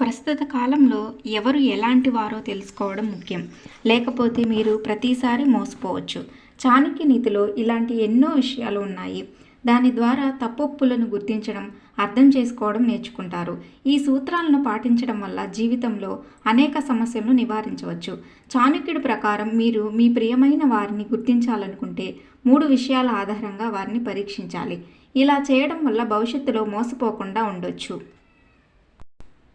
ప్రస్తుత కాలంలో ఎవరు ఎలాంటి వారో తెలుసుకోవడం ముఖ్యం. లేకపోతే మీరు ప్రతిసారి మోసపోవచ్చు. చాణక్య నీతిలో ఇలాంటి ఎన్నో విషయాలు ఉన్నాయి. దాని ద్వారా తప్పొప్పులను గుర్తించడం అర్థం చేసుకోవడం నేర్చుకుంటారు. ఈ సూత్రాలను పాటించడం వల్ల జీవితంలో అనేక సమస్యలను నివారించవచ్చు. చాణక్యుడి ప్రకారం మీరు మీ ప్రియమైన వారిని గుర్తించాలనుకుంటే మూడు విషయాల ఆధారంగా వారిని పరీక్షించాలి. ఇలా చేయడం వల్ల భవిష్యత్తులో మోసపోకుండా ఉండొచ్చు.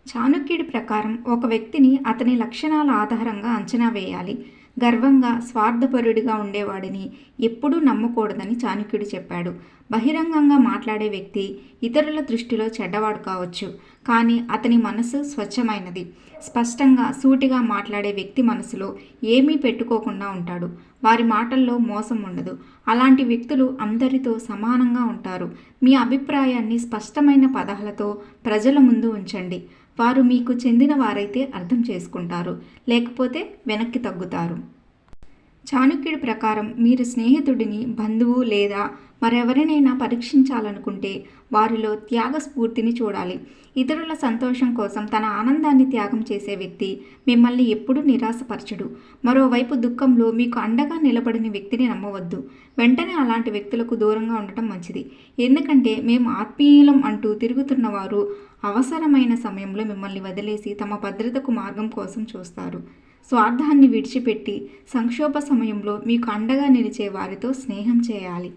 చాణక్యుడి ప్రకారం ఒక వ్యక్తిని అతని లక్షణాల ఆధారంగా అంచనా వేయాలి. గర్వంగా స్వార్థపరుడిగా ఉండేవాడిని ఎప్పుడూ నమ్మకూడదని చాణక్యుడు చెప్పాడు. బహిరంగంగా మాట్లాడే వ్యక్తి ఇతరుల దృష్టిలో చెడ్డవాడు కావచ్చు కానీ అతని మనసు స్వచ్ఛమైనది. స్పష్టంగా సూటిగా మాట్లాడే వ్యక్తి మనసులో ఏమీ పెట్టుకోకుండా ఉంటాడు. వారి మాటల్లో మోసం ఉండదు. అలాంటి వ్యక్తులు అందరితో సమానంగా ఉంటారు. మీ అభిప్రాయాన్ని స్పష్టమైన పదాలతో ప్రజల ముందు ఉంచండి. వారు మీకు చెందిన వారైతే అర్థం చేసుకుంటారు లేకపోతే వెనక్కి తగ్గుతారు. చాణుక్యుడి ప్రకారం మీరు స్నేహితుడిని బంధువు లేదా మరెవరినైనా పరీక్షించాలనుకుంటే వారిలో త్యాగ స్ఫూర్తిని చూడాలి. ఇతరుల సంతోషం కోసం తన ఆనందాన్ని త్యాగం చేసే వ్యక్తి మిమ్మల్ని ఎప్పుడూ నిరాశపరచడు. మరోవైపు దుఃఖంలో మీకు అండగా నిలబడిన వ్యక్తిని నమ్మవద్దు. వెంటనే అలాంటి వ్యక్తులకు దూరంగా ఉండటం మంచిది. ఎందుకంటే మేము ఆత్మీయులం అంటూ తిరుగుతున్న వారు అవసరమైన సమయంలో మిమ్మల్ని వదిలేసి తమ భద్రతకు మార్గం కోసం చూస్తారు. స్వార్థాన్ని విడిచిపెట్టి సంక్షోభ సమయంలో మీకు అండగా నిలిచే వారితో స్నేహం చేయాలి.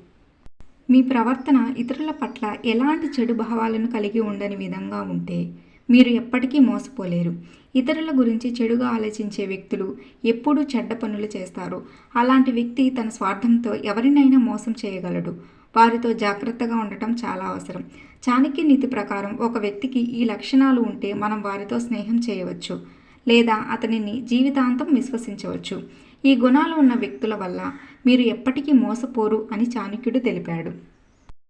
మీ ప్రవర్తన ఇతరుల పట్ల ఎలాంటి చెడు భావాలను కలిగి ఉండని విధంగా ఉంటే మీరు ఎప్పటికీ మోసపోలేరు. ఇతరుల గురించి చెడుగా ఆలోచించే వ్యక్తులు ఎప్పుడూ చెడ్డ పనులు చేస్తారు. అలాంటి వ్యక్తి తన స్వార్థంతో ఎవరినైనా మోసం చేయగలడు. వారితో జాగ్రత్తగా ఉండటం చాలా అవసరం. చాణక్య నీతి ప్రకారం ఒక వ్యక్తికి ఈ లక్షణాలు ఉంటే మనం వారితో స్నేహం చేయవచ్చు. లేదా అతనిని జీవితాంతం విశ్వసించవచ్చు. ఈ గుణాలు ఉన్న వ్యక్తుల వల్ల మీరు ఎప్పటికీ మోసపోరు అని చాణక్యుడు తెలిపాడు.